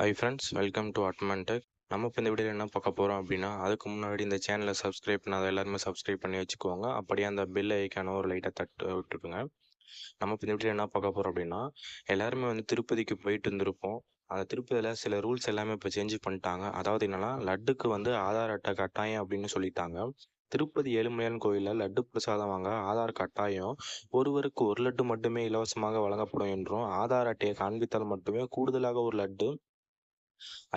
Hi friends welcome to Admantech நம்ம இப்போ இந்த வீடியோவில் என்ன பார்க்க போகிறோம் அப்படின்னா அதுக்கு முன்னாடி இந்த சேனலை சப்ஸ்கிரைப் பண்ணாத எல்லாருமே சப்ஸ்கிரைப் பண்ணி வச்சுக்கோங்க. அப்படியே அந்த பில் ஐக்கான ஒரு லைட்டாக தட்டு விட்டுருக்குங்க நம்ம இப்போ இந்த வீடியோவில் என்ன பார்க்க போகிறோம் அப்படின்னா எல்லாருமே வந்து திருப்பதிக்கு போயிட்டு இருந்திருப்போம் அந்த திருப்பதியில் சில ரூல்ஸ் எல்லாமே இப்போ சேஞ்ச் பண்ணிட்டாங்க. அதாவது என்னென்னா லட்டுக்கு வந்து ஆதார் அட்டை கட்டாயம் அப்படின்னு சொல்லிட்டாங்க. திருப்பதி ஏழுமலையான் கோயிலில் லட்டு பிரசாதம் வாங்க ஆதார் கட்டாயம். ஒருவருக்கு ஒரு லட்டு மட்டுமே இலவசமாக வழங்கப்படும் என்றும் ஆதார் அட்டையை காண்பித்தால் மட்டுமே கூடுதலாக ஒரு லட்டு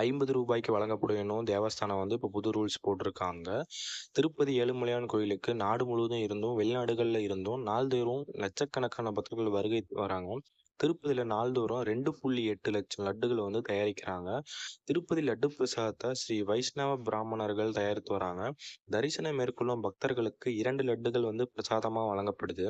ஐம்பது ரூபாய்க்கு வழங்கப்படும் தேவஸ்தானம் வந்து இப்போ புது ரூல்ஸ் போட்டிருக்காங்க. திருப்பதி ஏழுமலையான் கோயிலுக்கு நாடு முழுவதும் இருந்தும் வெளிநாடுகளில் இருந்தும் நாள்தோறும் லட்சக்கணக்கான பக்தர்கள் வருகை வராங்க. திருப்பதியில் நாள்தோறும் ரெண்டு புள்ளி எட்டு லட்சம் லட்டுகளை வந்து தயாரிக்கிறாங்க. திருப்பதி லட்டு பிரசாதத்தை ஸ்ரீ வைஷ்ணவ பிராமணர்கள் தயாரித்து வராங்க. தரிசனம் மேற்கொள்ளும் பக்தர்களுக்கு இரண்டு லட்டுகள் வந்து பிரசாதமாக வழங்கப்படுது.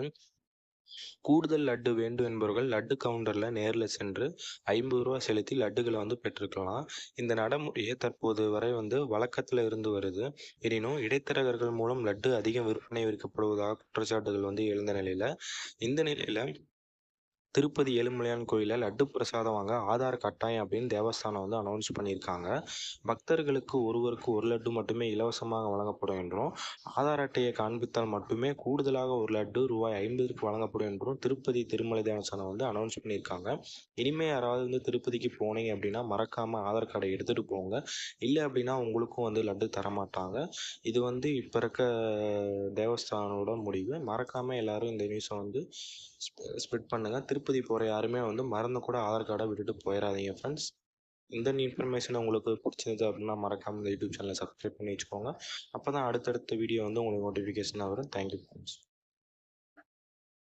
கூடுதல் லட்டு வேண்டும் என்பவர்கள் லட்டு கவுண்டரில் நேரில் சென்று ஐம்பது ரூபா செலுத்தி லட்டுகளை வந்து பெற்றுக்கலாம் இந்த நடைமுறையை தற்போது வரை வந்து வழக்கத்தில் இருந்து வருது. எனினும் இடைத்தரகர்கள் மூலம் லட்டு அதிகம் விற்பனை விற்கப்படுவதாக குற்றச்சாட்டுகள் வந்து எழுந்த நிலையில் இந்த நிலையில் திருப்பதி ஏழுமலையான் கோயிலில் லட்டு பிரசாதம் வாங்க ஆதார் கட்டாயம் அப்படின்னு தேவஸ்தானம் வந்து அனௌன்ஸ் பண்ணியிருக்காங்க. பக்தர்களுக்கு ஒருவருக்கு ஒரு லட்டு மட்டுமே இலவசமாக வழங்கப்படும் என்றும் ஆதார் அட்டையை காண்பித்தால் மட்டுமே கூடுதலாக ஒரு லட்டு ரூபாய் ஐம்பதுக்கு வழங்கப்படும் என்றும் திருப்பதி திருமலை தேவஸ்தானம் வந்து அனௌன்ஸ் பண்ணியிருக்காங்க. இனிமேல் யாராவது வந்து திருப்பதிக்கு போனீங்க அப்படின்னா மறக்காமல் ஆதார் கார்டை எடுத்துகிட்டு போங்க. இல்லை அப்படின்னா உங்களுக்கும் வந்து லட்டு தரமாட்டாங்க. இது வந்து இப்போ இருக்க தேவஸ்தானோட முடிவு. மறக்காமல் எல்லாரும் இந்த நியூஸை வந்து ஸ்ப்ரெட் பண்ணுங்கள் திருப்பதி போகிற யாருமே வந்து மறந்து கூட ஆதார் கார்டை விட்டுட்டு போயிடாதீங்க ஃப்ரெண்ட்ஸ் இந்த இன்ஃபர்மேஷன் உங்களுக்கு பிடிச்சிருந்தது அப்படின்னா மறக்காமல் இந்த யூடியூப் சேனலை சப்ஸ்கிரைப் பண்ணி வச்சுக்கோங்க. அப்போ தான் அடுத்தடுத்த வீடியோ வந்து உங்களுக்கு நோட்டிஃபிகேஷனாக வரும். Thank you friends